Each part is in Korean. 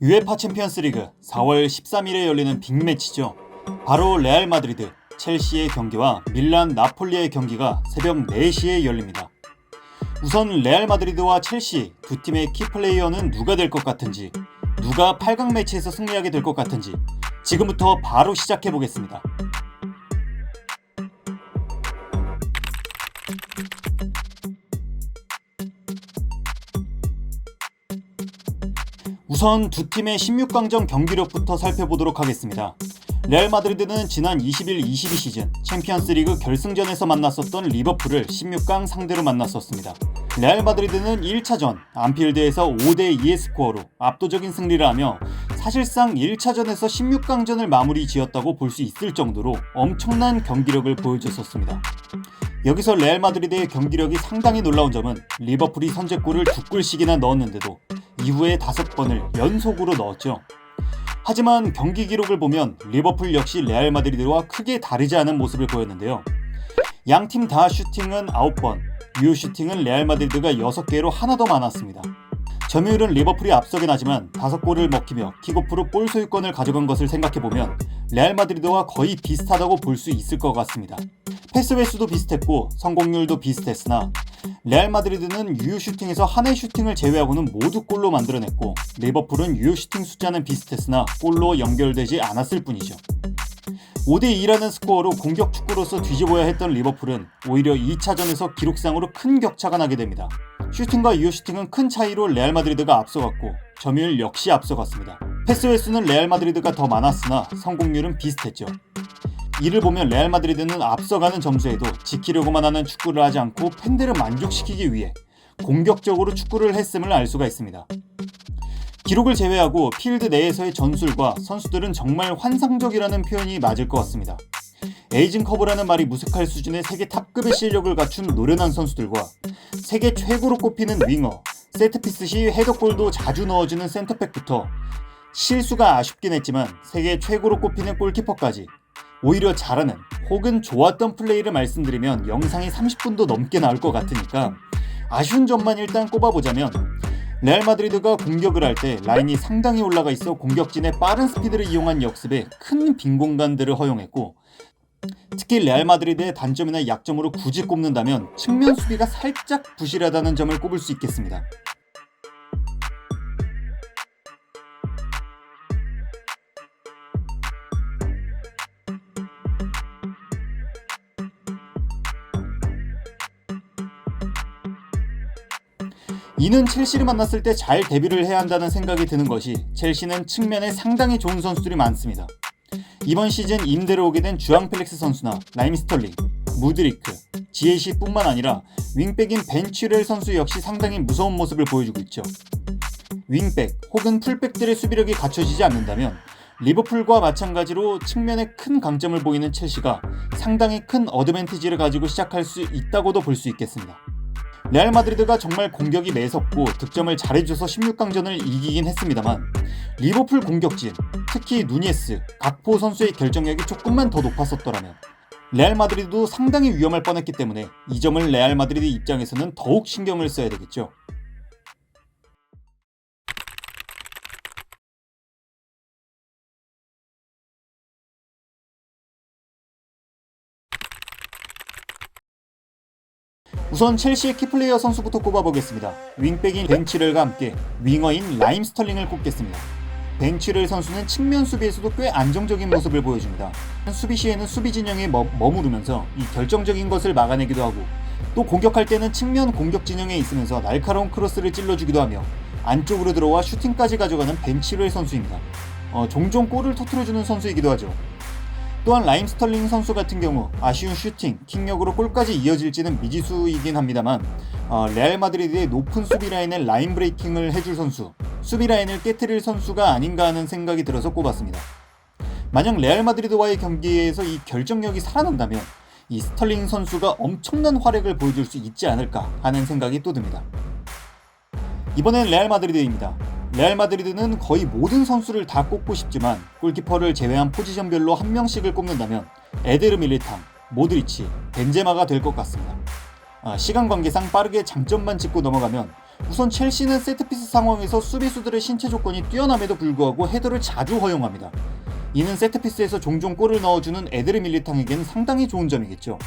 UEFA 챔피언스리그 4월 13일에 열리는 빅매치죠. 바로 레알 마드리드, 첼시의 경기와 밀란 나폴리의 경기가 새벽 4시에 열립니다. 우선 레알 마드리드와 첼시 두 팀의 키플레이어는 누가 될 것 같은지, 누가 8강 매치에서 승리하게 될 것 같은지 지금부터 바로 시작해 보겠습니다. 우선 두 팀의 16강전 경기력부터 살펴보도록 하겠습니다. 레알 마드리드는 지난 21-22 시즌 챔피언스리그 결승전에서 만났었던 리버풀을 16강 상대로 만났었습니다. 레알 마드리드는 1차전 안필드에서 5대 2의 스코어로 압도적인 승리를 하며 사실상 1차전에서 16강전을 마무리 지었다고 볼 수 있을 정도로 엄청난 경기력을 보여줬었습니다. 여기서 레알 마드리드의 경기력이 상당히 놀라운 점은 리버풀이 선제골을 두 골씩이나 넣었는데도 이후에 다섯 번을 연속으로 넣었죠. 하지만 경기 기록을 보면 리버풀 역시 레알 마드리드와 크게 다르지 않은 모습을 보였는데요. 양 팀 다 슈팅은 9번, 유효 슈팅은 레알 마드리드가 6개로 하나 더 많았습니다. 점유율은 리버풀이 앞서긴 하지만 5골을 먹히며 킥오프로 볼 소유권을 가져간 것을 생각해보면 레알 마드리드와 거의 비슷하다고 볼 수 있을 것 같습니다. 패스 횟수도 비슷했고 성공률도 비슷했으나 레알 마드리드는 유효 슈팅에서 한 해 슈팅을 제외하고는 모두 골로 만들어냈고 리버풀은 유효 슈팅 숫자는 비슷했으나 골로 연결되지 않았을 뿐이죠. 5대2라는 스코어로 공격 축구로서 뒤집어야 했던 리버풀은 오히려 2차전에서 기록상으로 큰 격차가 나게 됩니다. 슈팅과 유효 슈팅은 큰 차이로 레알 마드리드가 앞서갔고 점유율 역시 앞서갔습니다. 패스 횟수는 레알 마드리드가 더 많았으나 성공률은 비슷했죠. 이를 보면 레알 마드리드는 앞서가는 점수에도 지키려고만 하는 축구를 하지 않고 팬들을 만족시키기 위해 공격적으로 축구를 했음을 알 수가 있습니다. 기록을 제외하고 필드 내에서의 전술과 선수들은 정말 환상적이라는 표현이 맞을 것 같습니다. 에이징 커브라는 말이 무색할 수준의 세계 탑급의 실력을 갖춘 노련한 선수들과 세계 최고로 꼽히는 윙어, 세트피스 시 헤더골도 자주 넣어주는 센터백부터 실수가 아쉽긴 했지만 세계 최고로 꼽히는 골키퍼까지 오히려 잘하는 혹은 좋았던 플레이를 말씀드리면 영상이 30분도 넘게 나올 것 같으니까 아쉬운 점만 일단 꼽아보자면 레알 마드리드가 공격을 할 때 라인이 상당히 올라가 있어 공격진의 빠른 스피드를 이용한 역습에 큰 빈 공간들을 허용했고 특히 레알 마드리드의 단점이나 약점으로 굳이 꼽는다면 측면 수비가 살짝 부실하다는 점을 꼽을 수 있겠습니다. 이는 첼시를 만났을 때잘 대비를 해야 한다는 생각이 드는 것이 첼시는 측면에 상당히 좋은 선수들이 많습니다. 이번 시즌 임대로 오게 된 주앙 펠릭스 선수나 라임 스털링, 무드리크, 지에시뿐만 아니라 윙백인 벤치렐 선수 역시 상당히 무서운 모습을 보여주고 있죠. 윙백 혹은 풀백들의 수비력이 갖춰지지 않는다면 리버풀과 마찬가지로 측면에 큰 강점을 보이는 첼시가 상당히 큰 어드밴티지를 가지고 시작할 수 있다고도 볼 수 있겠습니다. 레알 마드리드가 정말 공격이 매섭고 득점을 잘해줘서 16강전을 이기긴 했습니다만 리버풀 공격진, 특히 누니에스, 각포 선수의 결정력이 조금만 더 높았었더라면 레알 마드리드도 상당히 위험할 뻔했기 때문에 이 점을 레알 마드리드 입장에서는 더욱 신경을 써야 되겠죠. 우선 첼시의 키플레이어 선수부터 꼽아보겠습니다. 윙백인 벤치를과 함께 윙어인 라임 스털링을 꼽겠습니다. 벤치를 선수는 측면 수비에서도 꽤 안정적인 모습을 보여줍니다. 수비 시에는 수비 진영에 머, 머무르면서 이 결정적인 것을 막아내기도 하고 또 공격할 때는 측면 공격 진영에 있으면서 날카로운 크로스를 찔러주기도 하며 안쪽으로 들어와 슈팅까지 가져가는 벤치를 선수입니다. 어, 종종 골을 터트려주는 선수이기도 하죠. 또한 라임 스털링 선수 같은 경우 아쉬운 슈팅, 킥력으로 골까지 이어질지는 미지수이긴 합니다만 어, 레알 마드리드의 높은 수비 라인에 라인 브레이킹을 해줄 선수, 수비 라인을 깨뜨릴 선수가 아닌가 하는 생각이 들어서 꼽았습니다. 만약 레알 마드리드와의 경기에서 이 결정력이 살아난다면 이 스털링 선수가 엄청난 활약을 보여줄 수 있지 않을까 하는 생각이 또 듭니다. 이번엔 레알 마드리드입니다. 레알 마드리드는 거의 모든 선수를 다 꼽고 싶지만 골키퍼를 제외한 포지션별로 한 명씩을 꼽는다면 에데르 밀리탕, 모드리치, 벤제마가 될 것 같습니다. 아, 시간 관계상 빠르게 장점만 짚고 넘어가면 우선 첼시는 세트피스 상황에서 수비수들의 신체 조건이 뛰어남에도 불구하고 헤더를 자주 허용합니다. 이는 세트피스에서 종종 골을 넣어주는 에드르 밀리탕에겐 상당히 좋은 점이겠죠.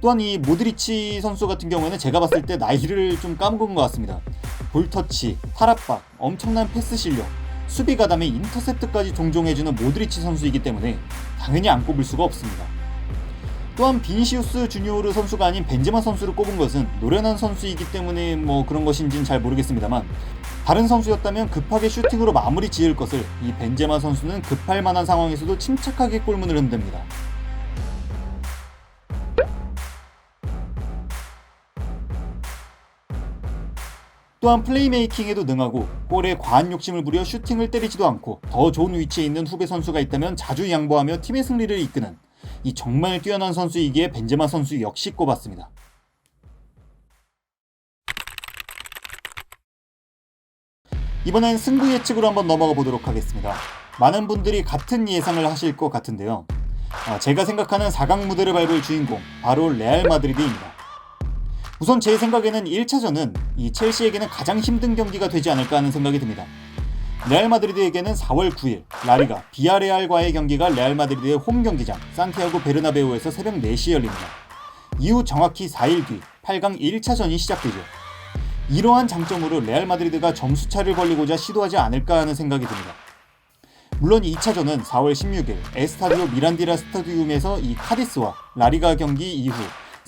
또한 이 모드리치 선수 같은 경우에는 제가 봤을 때 나이를 좀 까먹은 것 같습니다. 볼터치, 탈압박, 엄청난 패스 실력, 수비 가담에 인터셉트까지 종종 해주는 모드리치 선수이기 때문에 당연히 안 꼽을 수가 없습니다. 또한 비니시우스 주니오르 선수가 아닌 벤제마 선수를 꼽은 것은 노련한 선수이기 때문에 뭐 그런 것인지는 잘 모르겠습니다만 다른 선수였다면 급하게 슈팅으로 마무리 지을 것을 이 벤제마 선수는 급할 만한 상황에서도 침착하게 골문을 흔듭니다. 또한 플레이메이킹에도 능하고 골에 과한 욕심을 부려 슈팅을 때리지도 않고 더 좋은 위치에 있는 후배 선수가 있다면 자주 양보하며 팀의 승리를 이끄는 이 정말 뛰어난 선수이기에 벤제마 선수 역시 꼽았습니다. 이번엔 승부 예측으로 한번 넘어가 보도록 하겠습니다. 많은 분들이 같은 예상을 하실 것 같은데요. 아, 제가 생각하는 4강 무대를 밟을 주인공 바로 레알 마드리드입니다. 우선 제 생각에는 1차전은 이 첼시에게는 가장 힘든 경기가 되지 않을까 하는 생각이 듭니다. 레알 마드리드에게는 4월 9일 라리가 비아레알과의 경기가 레알 마드리드의 홈 경기장 산티아고 베르나베우에서 새벽 4시에 열립니다. 이후 정확히 4일 뒤 8강 1차전이 시작되죠. 이러한 장점으로 레알 마드리드가 점수차를 벌리고자 시도하지 않을까 하는 생각이 듭니다. 물론 2차전은 4월 16일 에스타디오 미란디라 스타디움에서 이 카디스와 라리가 경기 이후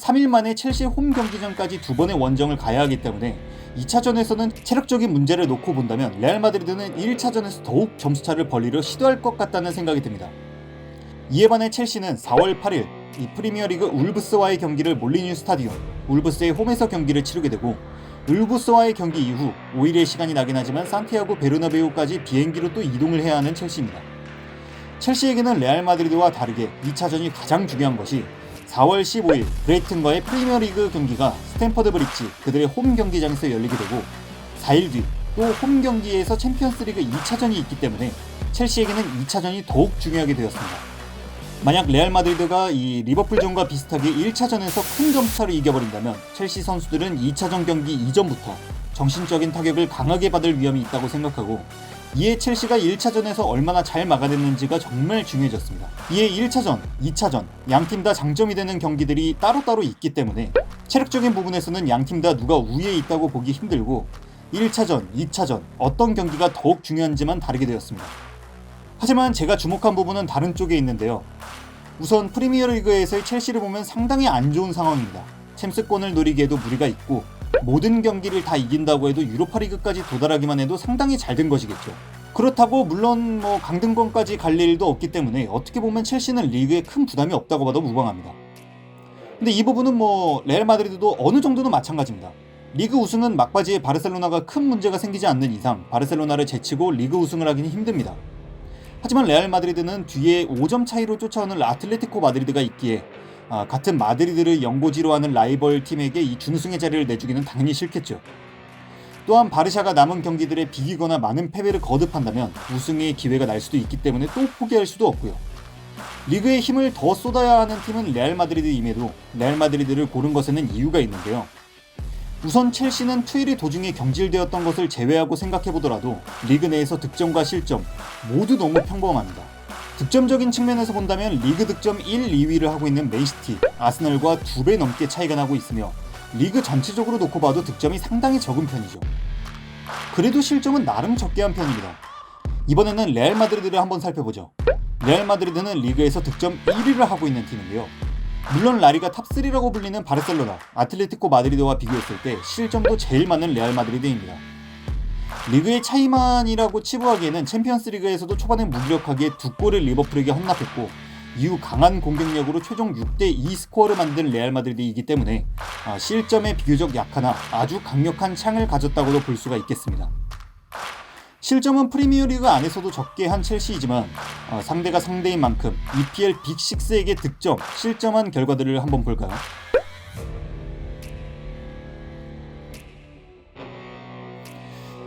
3일 만에 첼시 홈 경기전까지 두 번의 원정을 가야 하기 때문에 2차전에서는 체력적인 문제를 놓고 본다면 레알 마드리드는 1차전에서 더욱 점수차를 벌리려 시도할 것 같다는 생각이 듭니다. 이에 반해 첼시는 4월 8일 이 프리미어리그 울브스와의 경기를 몰리뉴 스타디움 울브스의 홈에서 경기를 치르게 되고 울브스와의 경기 이후 5일의 시간이 나긴 하지만 산티아고 베르나베우까지 비행기로 또 이동을 해야 하는 첼시입니다. 첼시에게는 레알 마드리드와 다르게 2차전이 가장 중요한 것이 4월 15일 브레이튼과의 프리미어리그 경기가 스탠퍼드 브릿지 그들의 홈 경기장에서 열리게 되고 4일 뒤 또 홈 경기에서 챔피언스리그 2차전이 있기 때문에 첼시에게는 2차전이 더욱 중요하게 되었습니다. 만약 레알 마드리드가 이 리버풀전과 비슷하게 1차전에서 큰 점수차로 이겨버린다면 첼시 선수들은 2차전 경기 이전부터 정신적인 타격을 강하게 받을 위험이 있다고 생각하고 이에 첼시가 1차전에서 얼마나 잘 막아냈는지가 정말 중요해졌습니다. 이에 1차전, 2차전 양팀 다 장점이 되는 경기들이 따로따로 있기 때문에 체력적인 부분에서는 양팀 다 누가 우위에 있다고 보기 힘들고 1차전, 2차전 어떤 경기가 더욱 중요한지만 다르게 되었습니다. 하지만 제가 주목한 부분은 다른 쪽에 있는데요. 우선 프리미어리그에서의 첼시를 보면 상당히 안 좋은 상황입니다. 챔스권을 노리기에도 무리가 있고 모든 경기를 다 이긴다고 해도 유로파리그까지 도달하기만 해도 상당히 잘 된 것이겠죠. 그렇다고 물론 뭐 강등권까지 갈 일도 없기 때문에 어떻게 보면 첼시는 리그에 큰 부담이 없다고 봐도 무방합니다. 근데 이 부분은 뭐 레알 마드리드도 어느 정도는 마찬가지입니다. 리그 우승은 막바지에 바르셀로나가 큰 문제가 생기지 않는 이상 바르셀로나를 제치고 리그 우승을 하기는 힘듭니다. 하지만 레알 마드리드는 뒤에 5점 차이로 쫓아오는 아틀레티코 마드리드가 있기에 아, 같은 마드리드를 연고지로 하는 라이벌 팀에게 이 준우승의 자리를 내주기는 당연히 싫겠죠. 또한 바르샤가 남은 경기들에 비기거나 많은 패배를 거듭한다면 우승의 기회가 날 수도 있기 때문에 또 포기할 수도 없고요. 리그의 힘을 더 쏟아야 하는 팀은 레알 마드리드임에도 레알 마드리드를 고른 것에는 이유가 있는데요. 우선 첼시는 투일이 도중에 경질되었던 것을 제외하고 생각해보더라도 리그 내에서 득점과 실점 모두 너무 평범합니다. 득점적인 측면에서 본다면 리그 득점 1, 2위를 하고 있는 맨시티, 아스널과 두배 넘게 차이가 나고 있으며 리그 전체적으로 놓고 봐도 득점이 상당히 적은 편이죠. 그래도 실점은 나름 적게 한 편입니다. 이번에는 레알 마드리드를 한번 살펴보죠. 레알 마드리드는 리그에서 득점 1위를 하고 있는 팀인데요. 물론 라리가 탑3라고 불리는 바르셀로나, 아틀레티코 마드리드와 비교했을 때 실점도 제일 많은 레알 마드리드입니다. 리그의 차이만이라고 치부하기에는 챔피언스 리그에서도 초반에 무기력하게 두 골을 리버풀에게 헌납했고 이후 강한 공격력으로 최종 6대2 스코어를 만든 레알 마드리드이기 때문에 아, 실점에 비교적 약하나 아주 강력한 창을 가졌다고도 볼 수가 있겠습니다. 실점은 프리미어리그 안에서도 적게 한 첼시이지만 어, 상대가 상대인 만큼 EPL 빅6에게 득점, 실점한 결과들을 한번 볼까요?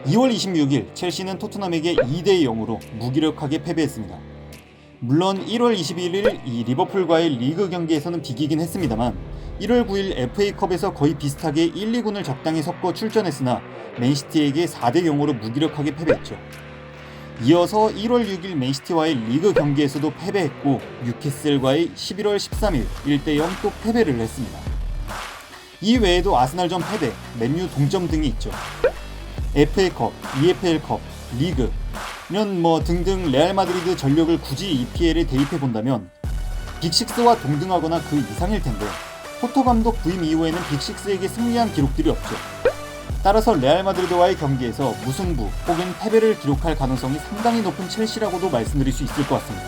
(2월 26일) 첼시는 토트넘에게 (2대 0으로) 무기력하게 패배했습니다. 물론 1월 21일 이 리버풀과의 리그 경기에서는 비기긴 했습니다만 1월 9일 FA컵에서 거의 비슷하게 1, 2군을 적당히 섞어 출전했으나 맨시티에게 4대 0으로 무기력하게 패배했죠. 이어서 1월 6일 맨시티와의 리그 경기에서도 패배했고 뉴캐슬과의 11월 13일 1대 0 또 패배를 했습니다. 이 외에도 아스날전 패배, 맨유 동점 등이 있죠. FA컵, EFL컵, 리그 이런 뭐 등등 레알 마드리드 전력을 굳이 EPL에 대입해 본다면 빅식스와 동등하거나 그 이상일 텐데 포토 감독 부임 이후에는 빅식스에게 승리한 기록들이 없죠. 따라서 레알 마드리드와의 경기에서 무승부 혹은 패배를 기록할 가능성이 상당히 높은 첼시라고도 말씀드릴 수 있을 것 같습니다.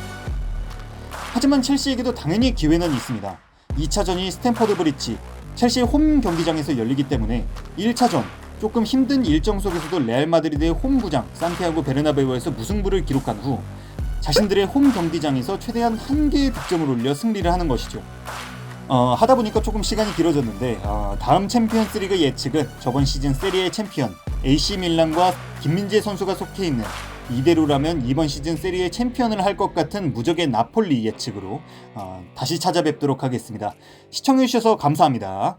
하지만 첼시에게도 당연히 기회는 있습니다. 2차전이 스탠퍼드 브리지, 첼시 홈 경기장에서 열리기 때문에 1차전 조금 힘든 일정 속에서도 레알 마드리드의 홈 구장 산티아고 베르나베우에서 무승부를 기록한 후 자신들의 홈 경기장에서 최대한 한 개의 득점을 올려 승리를 하는 것이죠. 어, 하다 보니까 조금 시간이 길어졌는데 어, 다음 챔피언스리그 예측은 저번 시즌 세리에 챔피언 AC 밀란과 김민재 선수가 속해 있는 이대로라면 이번 시즌 세리에 챔피언을 할 것 같은 무적의 나폴리 예측으로 어, 다시 찾아뵙도록 하겠습니다. 시청해주셔서 감사합니다.